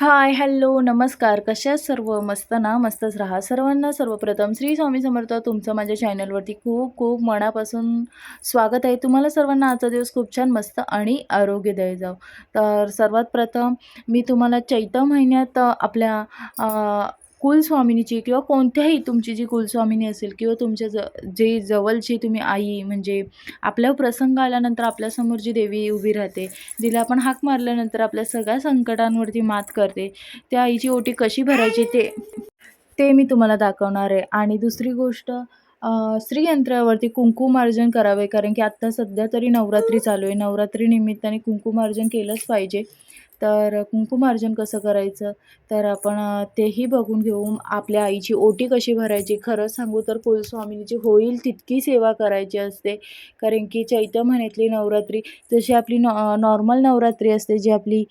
Hi hello नमस्कार. कशा सर्व? मस्त ना मस्तच राहा. सर्वांना सर्वप्रथम श्री स्वामी समर्थ तुमचं माझ्या चॅनलवरती खूप खूप मनापासून स्वागत आहे. तुम्हाला सर्वांना आजचा दिवस खूप छान मस्त आणि आरोग्यदायी जाऊ तर सर्वात प्रथम मी तुम्हाला चैत्र महिन्यात आपल्या कुलस्वामिनीची किंवा कोणत्याही तुमची जी कुलस्वामिनी असेल किंवा तुमच्या ज जे जवळची तुम्ही आई म्हणजे आपल्या प्रसंग आल्यानंतर आपल्यासमोर जी देवी उभी राहते तिला आपण हाक मारल्यानंतर आपल्या सगळ्या संकटांवरती मात करते त्या आईची ओटी कशी भरायची ते ते मी तुम्हाला दाखवणार आहे. आणि दुसरी गोष्ट स्त्रीयंत्रावरती श्रीयंत्रावरती कुंकुमार्जन करावे कारण की आत्ता सध्या तरी नवरात्री चालू आहे. नवरात्री निमित्ताने कुंकुमार्जन केलंच पाहिजे. तर कुंकुमार्जन कसं करायचं? तर आपण तेही बघून घेऊ आपल्या आईची ओटी कशी भरायची? खरं सांगू तर कुलस्वामिनीची होईल तितकी सेवा करायची असते. कारण की चैत्र महिन्यातली नवरात्री जशी आपली नॉ नॉर्मल नवरात्री असते जी आपली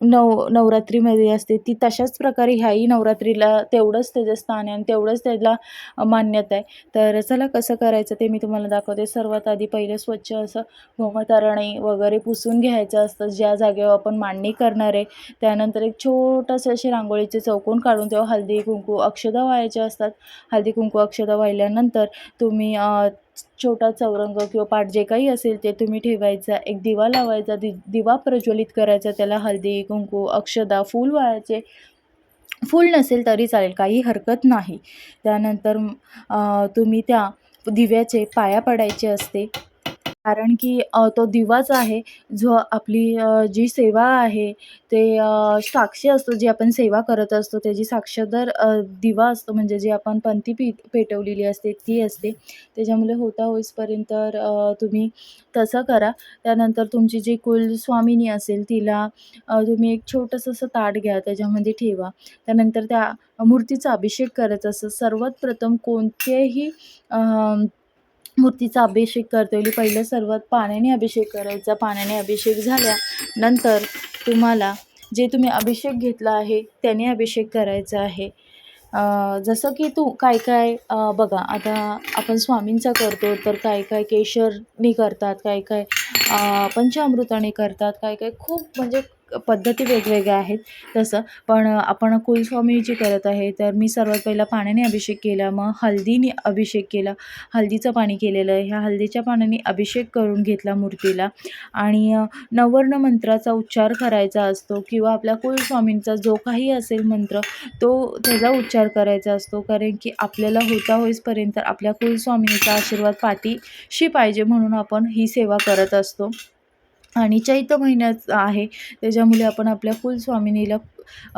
नव नवरात्रीमध्ये असते. ती तशाच प्रकारे ह्याही नवरात्रीला तेवढंच त्याचं स्थान आहे आणि तेवढंच त्याला मान्यता आहे. तर चला कसं करायचं ते मी तुम्हाला दाखवते. सर्वात आधी पहिलं स्वच्छ असं गोमताराणी वगैरे पुसून घ्यायचं असतं. ज्या जागेवर आपण मांडणी करणार आहे त्यानंतर एक छोटंसं असे रांगोळीचे चौकोन काढून तेव्हा हळदी कुंकू अक्षदा व्हायचे असतात. हळदी कुंकू अक्षदा वाहिल्यानंतर तुम्ही छोटा चौरंग किंवा पाट जे काही असेल ते तुम्ही ठेवायचा एक दिवा लावायचा दि दिवा प्रज्वलित करायचा त्याला हळदी कुंकू अक्षदा फूल वाळायचे. फूल नसेल तरी चालेल काही हरकत नाही. त्यानंतर तुम्ही त्या दिव्याचे पाया पडायचे असते. कारण की तो दिवाच आहे जो आपली जी सेवा आहे ते साक्षी असतो जी आपण सेवा करत असतो त्याची साक्षीदार दिवा असतो म्हणजे जी आपण पंथी पी पेटवलेली असते ती असते. त्याच्यामुळे होता होईपर्यंत तुम्ही तसं करा. त्यानंतर तुमची जी कुलस्वामिनी असेल तिला तुम्ही एक छोटंसं असं ताट घ्या त्याच्यामध्ये ठेवा. त्यानंतर त्या मूर्तीचा अभिषेक करत असं सर्वात प्रथम कोणतेही मूर्तीचा अभिषेक करतेवेळी पहिलं सर्वात पाण्याने अभिषेक करायचा. पाण्याने अभिषेक झाल्यानंतर तुम्हाला जे तुम्ही अभिषेक घेतला आहे त्याने अभिषेक करायचा आहे. जसं की तू काय काय बघा आता आपण स्वामींचा करतो तर काय काय केशरनी करतात काय काय पंचामृताने करतात काय काय खूप म्हणजे पद्धती वेगवेगळ्या आहेत. तसं पण आपण कुलस्वामीची करत आहे तर मी सर्वात पहिला पाण्याने अभिषेक केला मग हळदीने अभिषेक केला. हळदीचं पाणी केलेलं आहे. ह्या हळदीच्या पाण्याने अभिषेक करून घेतला मूर्तीला. आणि नवर्ण मंत्राचा उच्चार करायचा असतो किंवा आपल्या कुलस्वामींचा जो काही असेल मंत्र तो त्याचा उच्चार करायचा असतो. कारण की आपल्याला होता होईपर्यंत आपल्या कुलस्वामींचा आशीर्वाद पाठीशी पाहिजे म्हणून आपण ही सेवा करत असतो. आणि चैत्र महिन्यात आहे. त्याच्यामुळे आपण आपल्या कुलस्वामिनीला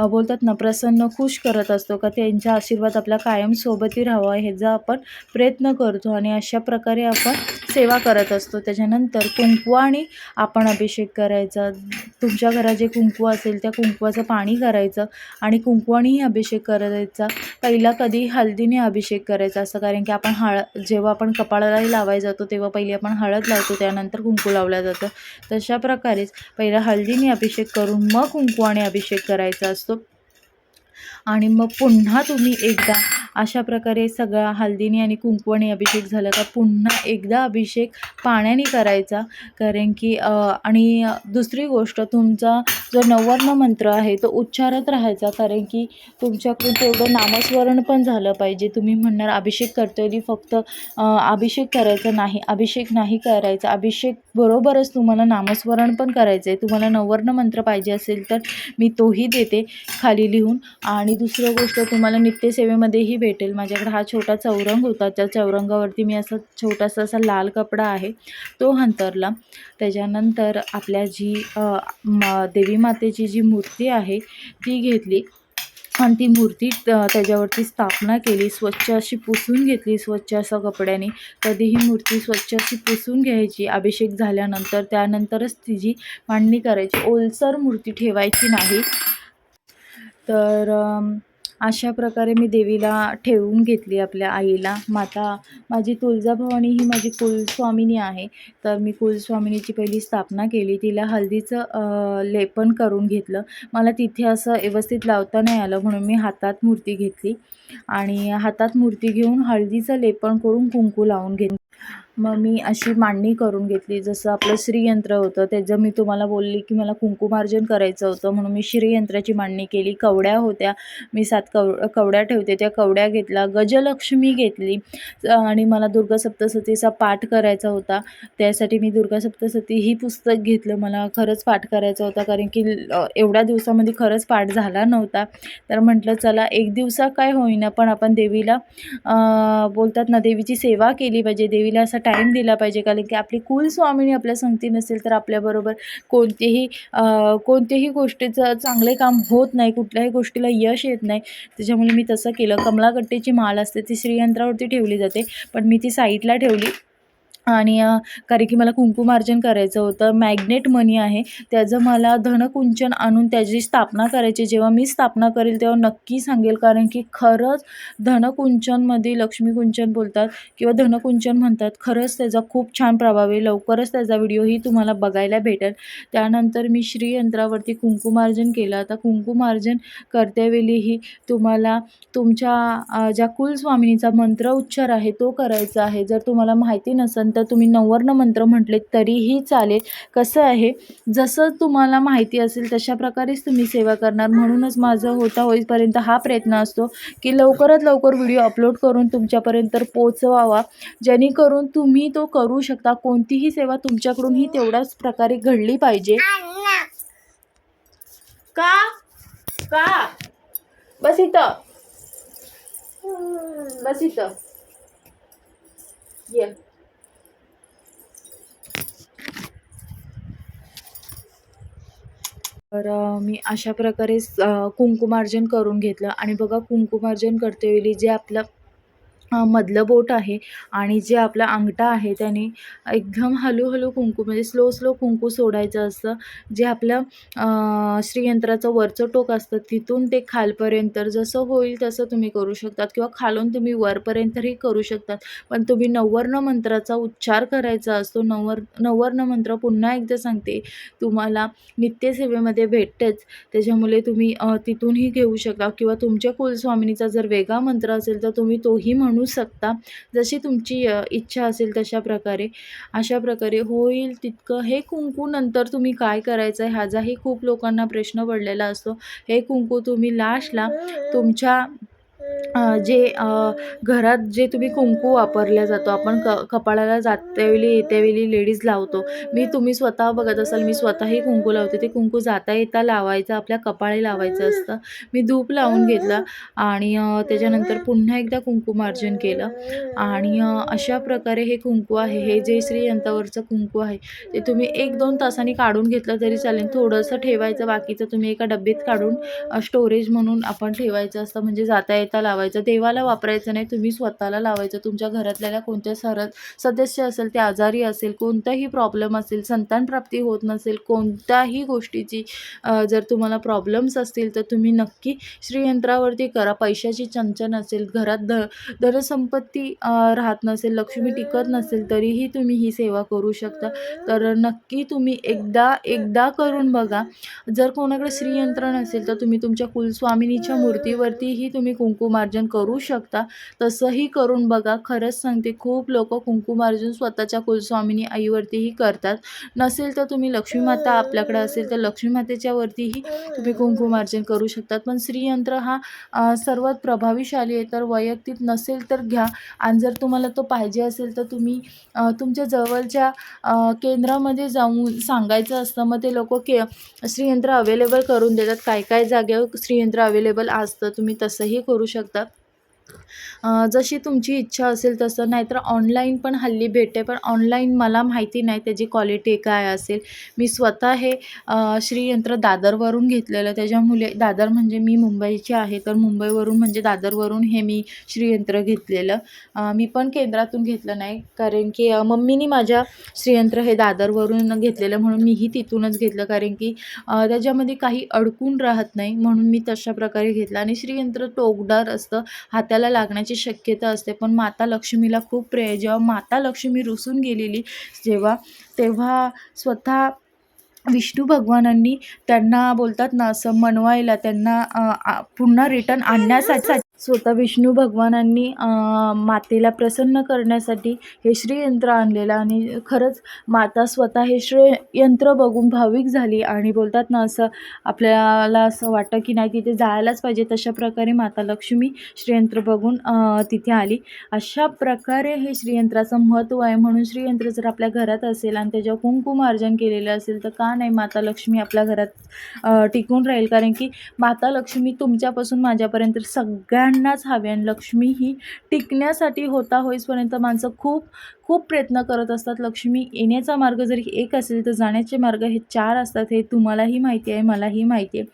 बोलतात ना प्रसन्न खुश करत असतो. का त्यांचा आशीर्वाद आपल्या कायम सोबती राहावा ह्याचा आपण प्रयत्न करतो. आणि अशा प्रकारे आपण सेवा करत असतो. त्याच्यानंतर कुंकवाने आपण अभिषेक करायचा. तुमच्या घरात जे कुंकू असेल त्या कुंकवाचं पाणी करायचं आणि कुंकवानेही अभिषेक करायचा. पहिला कधी हळदीने अभिषेक करायचा असं कारण की आपण हळ जेव्हा आपण कपाळालाही लावायला जातो तेव्हा पहिली आपण हळद लावतो त्यानंतर कुंकू लावला जातं. तशा प्रकारेच पहिला हळदीने अभिषेक करून मग कुंकवाने अभिषेक करायचा असतो. आणि मग पुन्हा तुम्ही एकदा अशा प्रकारे सगळा हल्दीने आणि कुंकवाने अभिषेक झाला का पुन्हा एकदा अभिषेक पाण्याने करायचा. कारण की आणि दुसरी गोष्ट तुमचा जो नवर्ण मंत्र आहे तो उच्चारत राहायचा. कारण की तुमच्याकडून तेवढं नामस्मरण पण झालं पाहिजे. तुम्ही म्हणणार अभिषेक करतोय फक्त अभिषेक करायचा नाही अभिषेक नाही करायचा. अभिषेक बरोबरच तुम्हाला नामस्मरण पण करायचं आहे तुम्हाला नवर्ण मंत्र पाहिजे असेल तर मी तोही देते. खाली लिहून आणि दुसरं गोष्ट तुम्हाला नित्यसेवेमध्येही भेटेल. माझ्याकडे हा छोटा चौरंग होता. त्या चौरंगावरती मी असा छोटासा असा लाल कपडा आहे तो अंतरला. त्याच्यानंतर आपल्या जी म देवी मातेची जी मूर्ती आहे ती घेतली. आणि ती मूर्ती त्याच्यावरती स्थापना केली. स्वच्छ अशी पुसून घेतली स्वच्छ असा कपड्याने. कधी ही मूर्ती स्वच्छ अशी पुसून घ्यायची अभिषेक झाल्यानंतर त्यानंतरच तिची मांडणी करायची. ओलसर मूर्ती ठेवायची नाही. तर अशा प्रकारे मी देवीला ठेवून घेतली आपल्या आईला. माता माझी तुळजाभवानी ही माझी कुलस्वामिनी आहे. तर मी कुलस्वामिनीची पहिली स्थापना केली. तिला हळदीचं लेपन करून घेतलं. मला तिथे असं व्यवस्थित लावता नाही आलं म्हणून मी हातात मूर्ती घेतली. आणि हातात मूर्ती घेऊन हळदीचं लेपन करून कुंकू लावून घेतलं. मग मी अशी मांडणी करून घेतली. जसं आपलं श्रीयंत्र होतं त्याचं मी तुम्हाला बोलली की मला कुंकुमार्जन करायचं होतं. म्हणून मी श्रीयंत्राची मांडणी केली. कवड्या होत्या. मी सात कव कवड्या ठेवते. त्या कवड्या घेतल्या. गजलक्ष्मी घेतली. आणि मला दुर्गा सप्तशतीचा पाठ करायचा होता. त्यासाठी मी दुर्गा सप्तशती ही पुस्तक घेतलं. मला खरंच पाठ करायचा होता. कारण की एवढ्या दिवसामध्ये खरंच पाठ झाला नव्हता. तर म्हटलं चला एक दिवसा काय होईना पण आपण देवीला बोलतात ना देवीची सेवा केली पाहिजे. देवी देवीला असा टाईम दिला पाहिजे. कारण की आपली कुलस्वामिनी आपल्या संगती नसेल तर आपल्याबरोबर कोणतेही कोणत्याही गोष्टीचं चांगले काम होत नाही. कुठल्याही गोष्टीला यश येत नाही. त्याच्यामुळे मी तसं केलं. कमलाकट्टेची माळ असते. ती श्रीयंत्रावरती ठेवली जाते. पण मी ती साईडला ठेवली. आणि कारण की मला कुंकुमार्जन करायचं होतं. मॅग्नेट मनी आहे. त्याचं मला धनकुंचन आणून त्याची स्थापना करायची. जेव्हा मी स्थापना करेल तेव्हा नक्की सांगेल. कारण की खरंच धनकुंचनमध्ये लक्ष्मीकुंचन बोलतात किंवा धनकुंचन म्हणतात. खरंच त्याचा खूप छान प्रभाव आहे. लवकरच त्याचा व्हिडिओही तुम्हाला बघायला भेटेल. त्यानंतर मी श्रीयंत्रावरती कुंकुमार्जन केलं. आता कुंकुमार्जन करतेवेळीही तुम्हाला तुमच्या ज्या कुलस्वामिनीचा मंत्र उच्चार आहे तो करायचा आहे. जर तुम्हाला माहिती नसेल तर तुम्ही नवर्ण मंत्र म्हटले तरीही चालेल. कसं आहे जसं तुम्हाला माहिती असेल तशा प्रकारेच तुम्ही सेवा करणार. म्हणूनच माझं होता होईपर्यंत हा प्रयत्न असतो की लवकरात लवकर व्हिडिओ अपलोड करून तुमच्यापर्यंत पोचवावा जेणेकरून तुम्ही तो करू शकता. कोणतीही सेवा तुमच्याकडूनही तेवढ्याच प्रकारे घडली पाहिजे. का? का? बस इथं. बस इथं. ये. तर मी अशा प्रकारे अ, कुंकुमार्जन करून घेतलं. आणि बघा कुंकुमार्जन करतेवेळी जे आपलं मधलं बोट आहे आणि जे आपला अंगठा आहे त्याने एकदम हळूहळू कुंकू म्हणजे स्लो स्लो कुंकू सोडायचं असतं. जे आपलं श्रीयंत्राचं वरचं टोक असतं तिथून ते खालपर्यंत जसं होईल तसं तुम्ही करू शकतात किंवा खालून तुम्ही वरपर्यंतही करू शकतात. पण तुम्ही नववर्ण मंत्राचा उच्चार करायचा असतो. नवर नववर्ण मंत्र पुन्हा एकदा सांगते. तुम्हाला नित्यसेवेमध्ये भेटतेच. त्याच्यामुळे तुम्ही तिथूनही घेऊ शकता किंवा तुमच्या कुलस्वामिनीचा जर वेगळा मंत्र असेल तर तुम्ही तोही म्हणू शकता. जशी तुमची इच्छा असेल तशा प्रकारे. अशा प्रकारे होईल तितकं. हे कुंकू नंतर तुम्ही काय करायचं आहे ह्याचाही खूप लोकांना प्रश्न पडलेला असतो. हे कुंकू तुम्ही लास्टला तुमच्या जे घरात जे तुम्ही कुंकू वापरल्या जातो आपण क कपाळाला जात्यावेळी येत्यावेळी लेडीज लावतो. मी तुम्ही स्वतः बघत असाल मी स्वतःही कुंकू लावते. ते कुंकू जाता येता लावायचं आपल्या कपाळी लावायचं असतं. मी धूप लावून घेतलं आणि त्याच्यानंतर पुन्हा एकदा कुंकुमार्जन केलं. आणि अशा प्रकारे हे कुंकू आहे. हे जे श्रीयंतावरचं कुंकू आहे ते तुम्ही एक दोन तासांनी काढून घेतलं तरी चालेल. थोडंसं ठेवायचं बाकीचं तुम्ही एका डब्यात काढून स्टोरेज म्हणून आपण ठेवायचं असतं. म्हणजे जाता येता लावायचं देवाला वापरायचं नाही तुम्ही स्वतःला लावायचं. तुमच्या घरातल्याला कोणत्या सर सदस्य असेल ते आजारी असेल कोणताही प्रॉब्लेम असेल संतानप्राप्ती होत नसेल कोणत्याही गोष्टीची जर तुम्हाला प्रॉब्लेम्स असतील तर तुम्ही नक्की श्रीयंत्रावरती करा. पैशाची चंचन असेल घरात ध धनसंपत्ती राहत नसेल लक्ष्मी टिकत नसेल तरीही तुम्ही ही सेवा करू शकता. तर नक्की तुम्ही एकदा एकदा करून बघा. जर कोणाकडे श्रीयंत्र नसेल तर तुम्ही तुमच्या कुलस्वामिनीच्या मूर्तीवरतीही तुम्ही कुंकू कुंकुमार्जन करू शकता. तसंही करून बघा खरंच सांगते खूप लोक कुंकुमार्जन स्वतःच्या कुलस्वामिनी आईवरतीही करतात. नसेल तर तुम्ही लक्ष्मी माता आपल्याकडे असेल तर लक्ष्मी मातेच्या वरतीही तुम्ही कुंकुमार्जन करू शकतात. पण श्रीयंत्र हा सर्वात प्रभावीशाली आहे. तर वैयक्तिक नसेल तर घ्या. आणि जर तुम्हाला तो पाहिजे असेल तर तुम्ही तुमच्या जवळच्या केंद्रामध्ये जाऊन सांगायचं असतं. मग ते लोक के श्रीयंत्र अवेलेबल करून देतात. काय काय जागेवर श्रीयंत्र अवेलेबल असतं तुम्ही तसंही करू शकता. choked up जशी तुमची इच्छा असेल तसं. नाहीतर ऑनलाईन पण हल्ली भेटते पण ऑनलाईन मला माहिती नाही त्याची क्वालिटी काय असेल. मी स्वतः हे श्रीयंत्र दादरवरून घेतलेलं. त्याच्यामुळे दादर म्हणजे मी मुंबईची आहे तर मुंबईवरून म्हणजे दादरवरून हे मी श्रीयंत्र घेतलेलं. मी पण केंद्रातून घेतलं नाही कारण की मम्मीनी माझ्या श्रीयंत्र हे दादरवरून घेतलेलं म्हणून मीही तिथूनच घेतलं. कारण की त्याच्यामध्ये काही अडकून राहत नाही म्हणून मी तशा प्रकारे घेतलं. आणि श्रीयंत्र टोकदार असतं. हाताला लागण्याची शक्यता असते. पण माता लक्ष्मीला खूप प्रिय जेव्हा माता लक्ष्मी रुसून गेलेली जेव्हा तेव्हा स्वतः विष्णू भगवानांनी त्यांना बोलतात ना असं मनवायला त्यांना पुन्हा रिटर्न आणण्यासाठी स्वतः विष्णू भगवानांनी मातेला प्रसन्न करण्यासाठी हे श्रीयंत्र आणलेलं आणि खरंच माता स्वतः हे श्रीयंत्र बघून भाविक झाली आणि बोलतात ना असं आपल्याला असं वाटतं की नाही तिथे जायलाच पाहिजे. तशा प्रकारे माता लक्ष्मी श्रीयंत्र बघून तिथे आली. अशा प्रकारे हे श्रीयंत्राचं महत्त्व आहे. म्हणून श्रीयंत्र जर आपल्या घरात असेल आणि त्याच्यावर कुंकुमार्जन केलेलं असेल तर का नाही माता लक्ष्मी आपल्या घरात टिकून राहील? कारण की माता लक्ष्मी तुमच्यापासून माझ्यापर्यंत सगळ्या सगळ्यांनाच हवी आणि लक्ष्मी ही टिकण्यासाठी होता होईपर्यंत माणसं खूप खूप प्रयत्न करत असतात. लक्ष्मी येण्याचा मार्ग जरी एक असेल तर जाण्याचे मार्ग हे चार असतात. हे तुम्हालाही माहिती आहे मलाही माहिती आहे.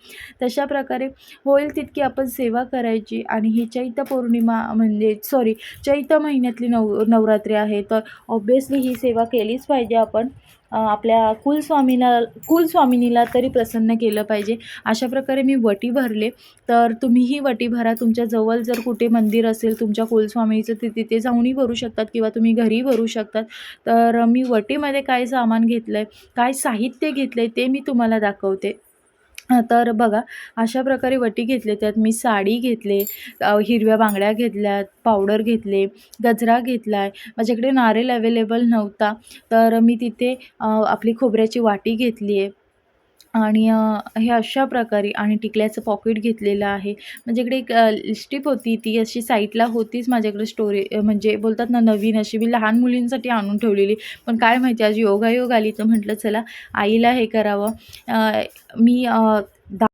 तशा प्रकारे होईल तितकी आपण सेवा करायची. आणि ही चैत्य पौर्णिमा म्हणजे सॉरी चैत्य महिन्यातली नव नवरात्री आहे. तर ऑब्वियसली ही सेवा केलीच पाहिजे आपण. आपल्या कुलस्वामीला कुलस्वामिनीला तरी प्रसन्न केलं पाहिजे. अशा प्रकारे मी वटी भरले. तर तुम्हीही वटी भरा. तुमच्या जवळ जर कुठे मंदिर असेल तुमच्या कुलस्वामीचं ते तिथे जाऊनही भरू शकतात किंवा तुम्ही घरी भरू शकतात. तर मी वटीमध्ये काय सामान घेतलं आहे काय साहित्य घेतलं आहे ते मी तुम्हाला दाखवते. तर बघा अशा प्रकारे वटी घेतले त्यात मी साडी घेतले हिरव्या बांगड्या घेतल्यात पावडर घेतले गजरा घेतला आहे माझ्याकडे नारळ अवेलेबल नव्हता तर मी तिथे आपली खोबऱ्याची वाटी घेतली आहे आणि हे अशा प्रकारे आणि टिकल्याचं पॉकेट घेतलेलं आहे. म्हणजे माझ्याकडे एक लिस्टिप होती ती अशी साईडला होतीच माझ्याकडे स्टोरे म्हणजे बोलतात ना नवीन अशी मी लहान मुलींसाठी आणून ठेवलेली. पण काय माहिती आज योगायोग आली तर म्हटलं चला आईला हे करावं. मी दा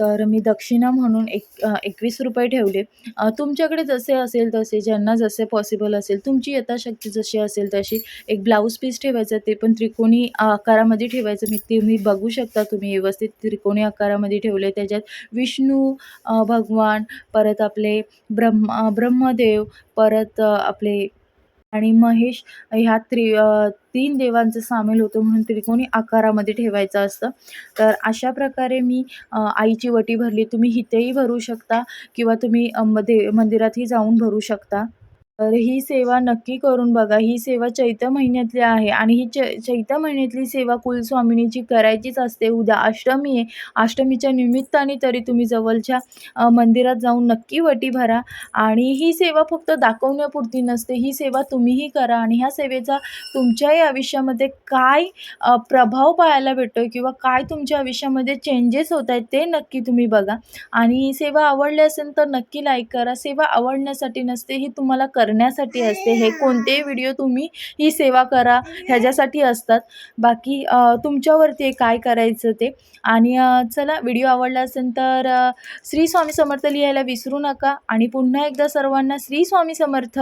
तर मी दक्षिणा म्हणून एक एकवीस रुपये ठेवले. तुमच्याकडे जसे असेल तसे ज्यांना जसे पॉसिबल असेल तुमची यथाशक्ती जशी असेल तशी एक ब्लाऊज पीस ठेवायचं ते पण त्रिकोणी आकारामध्ये ठेवायचं. मी तुम्ही बघू शकता तुम्ही व्यवस्थित त्रिकोणी आकारामध्ये ठेवले. त्याच्यात विष्णू भगवान परत आपले ब्रह्मा ब्रह्मदेव परत आपले आणि महेश ह्या त्रि तीन देवांचं सामील होतं म्हणून त्रिकोणी आकारामध्ये ठेवायचं असतं. तर अशा प्रकारे मी आईची वटी भरली. तुम्ही इथेही भरू शकता किंवा तुम्ही देवमध्ये मंदिरातही जाऊन भरू शकता. तर ही सेवा नक्की करून बघा. ही सेवा चैत्र महिन्यातली आहे आणि ही चै चैत्र महिन्यातली सेवा कुलस्वामिनीची करायचीच असते. उद्या अष्टमी आहे. अष्टमीच्या निमित्ताने तरी तुम्ही जवळच्या मंदिरात जाऊन नक्की वटी भरा आणि ही सेवा फक्त दाखवण्यापुरती नसते. ही सेवा तुम्हीही करा आणि ह्या सेवेचा तुमच्याही आयुष्यामध्ये काय प्रभाव पाहायला भेटतो किंवा काय तुमच्या आयुष्यामध्ये चेंजेस होत आहेत ते नक्की तुम्ही बघा. आणि सेवा आवडली असेल तर नक्की लाईक करा. सेवा आवडण्यासाठी नसते ही तुम्हाला कर करण्यासाठी असते. हे कोणतेही व्हिडिओ तुम्ही ही सेवा करा. ह्याच्यासाठी असतात. बाकी तुमच्यावरती आहे काय करायचं ते. आणि चला व्हिडिओ आवडला असेल तर श्री स्वामी समर्थ लिहायला विसरू नका. आणि पुन्हा एकदा सर्वांना श्री स्वामी समर्थ.